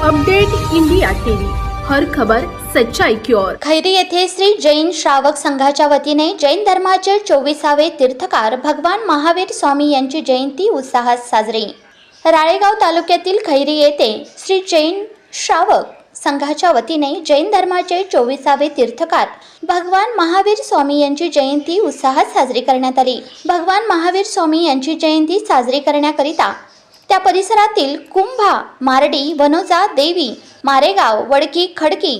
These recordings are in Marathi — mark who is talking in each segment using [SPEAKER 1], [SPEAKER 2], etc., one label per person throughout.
[SPEAKER 1] Update India TV. हर खबर सच्चाई की ओर.
[SPEAKER 2] खैरी येथे श्री जैन श्रावक संघाच्या वतीने जैन धर्माचे चोवीसावे तीर्थकार भगवान महावीर स्वामी यांची जयंती उत्साहात साजरी. राळेगाव तालुक्यातील खैरी येथे श्री जैन श्रावक संघाच्या वतीने जैन धर्माचे चोवीसावे तीर्थकार भगवान महावीर स्वामी यांची जयंती उत्साहात साजरी करण्यात आली. भगवान महावीर स्वामी यांची जयंती साजरी करण्याकरिता त्या परिसरातील कुंभा मारडी वनोजा देवी मारेगाव वडकी खडकी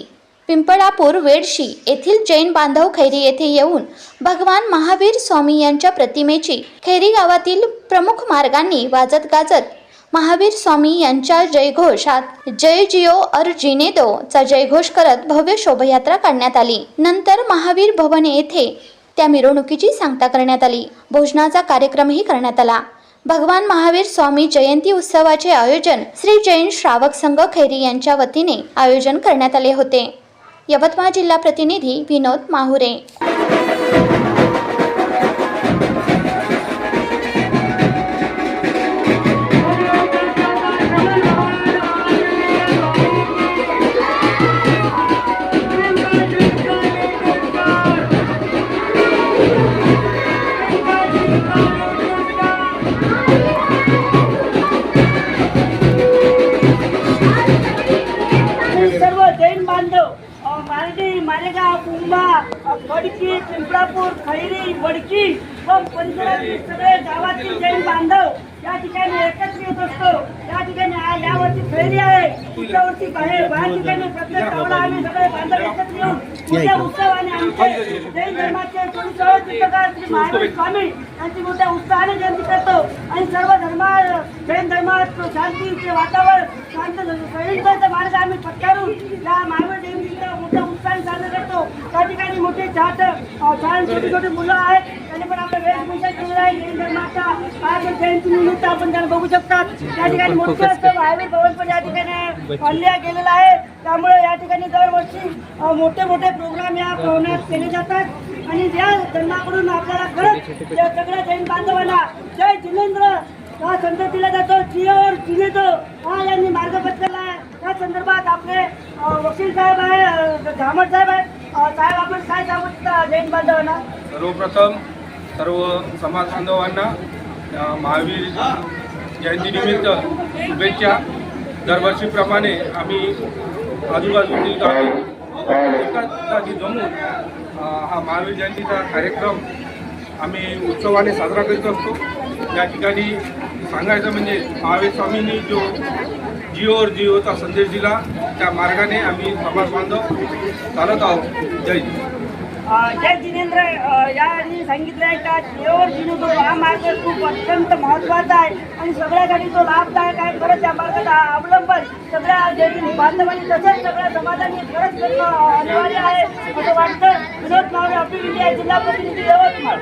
[SPEAKER 2] पिंपळापूर वेडशी येथील जैन बांधव खैरी येथे येऊन भगवान महावीर स्वामी यांच्या प्रतिमेची खैरी गावातील प्रमुख मार्गांनी वाजत गाजत महावीर स्वामी यांच्या जयघोषात जय जिओ अर जिने दो चा जयघोष करत भव्य शोभायात्रा काढण्यात आली. नंतर महावीर भवन येथे त्या मिरवणुकीची सांगता करण्यात आली. भोजनाचा कार्यक्रमही करण्यात आला. भगवान महावीर स्वामी जयंती उत्सवाचे आयोजन श्री जैन श्रावक संघ खैरी यांच्या वतीने आयोजन करण्यात आले होते. यवतमाळ जिल्हा प्रतिनिधी विनोद माहुरे.
[SPEAKER 3] बांधव अ, मारडी मालेगाव कुंभा अ, खडकी पिंपळापूर खैरी वडकी व परिसरातील सगळे गावातील जैन बांधव या ठिकाणी एकत्र येत असतो या ठिकाणी यावरती खैरी आहे पुढच्यावरती बाहेर बाहेर ठिकाणी प्रत्येक गावाला आम्ही सगळे बांधव एकत्र येऊन मोठ्या उत्सवाने आमचे जैन धर्माचे चोवीसावे तीर्थकार श्री महावीर स्वामी यांची मोठ्या उत्साहाने जयंती करतो आणि सर्व धर्मा जैन धर्मात शांतीचे वातावरण शांत सहिष्णुतेचा मार्ग आम्ही पत्करून या महावीर जयंतीचा मोठ्या उत्साहाने साजरा करतो त्या छान छोटी छोटी मुलं आहेत त्यांनी पण आपला वेशभूषा केलेला आहे जैन धर्माचा आज जयंती निमित्त आपण त्यांना बघू शकतात त्या ठिकाणी मोठं असं भवन पण या ठिकाणी बांधल्या गेलेलं आहे त्यामुळे या ठिकाणी दरवर्षी मोठे मोठे प्रोग्राम या भवनात केले जातात. आणि या धर्माकडून आपल्याला खरंच या सगळ्या जैन बांधवांना जय जिनेंद्र हा संदेश दिला जातो जिओवर जिनेतो हा यांनी मार्ग बदलला आहे. त्या संदर्भात आपले वकील साहेब आहे अ, झामट साहेब आहे. साहेब आपण काय सांगू जैन बांधवांना?
[SPEAKER 4] सर्वप्रथम सर्व समाज बांधवांना महावीर जयंतीनिमित्त शुभेच्छा. दरवर्षीप्रमाणे आम्ही आजूबाजूतील गावी जागी जमून हा महावीर जयंतीचा कार्यक्रम आम्ही उत्सवाने साजरा करीत असतो. या ठिकाणी सांगायचं म्हणजे महावीर स्वामींनी जो जिओवर जिओचा संदेश दिला. त्या मार्गाने आम्ही समाज बांधव चालत आहोत. जय
[SPEAKER 3] जय जिनेंद्र. यांनी सांगितलं आहे का जिओवर जिनेतो हा मार्ग खूप अत्यंत महत्त्वाचा आहे आणि सगळ्यासाठी तो लाभदायक आहे. खरंच त्या मार्गाचा अवलंबन सगळ्या बांधवांनी तसंच सगळ्या समाजाने खरंच करणं अनिवार्य आहे. असं वाटतं. विनोद मावळे आपली इंडिया जिल्हा प्रतिनिधी यवतमाळ.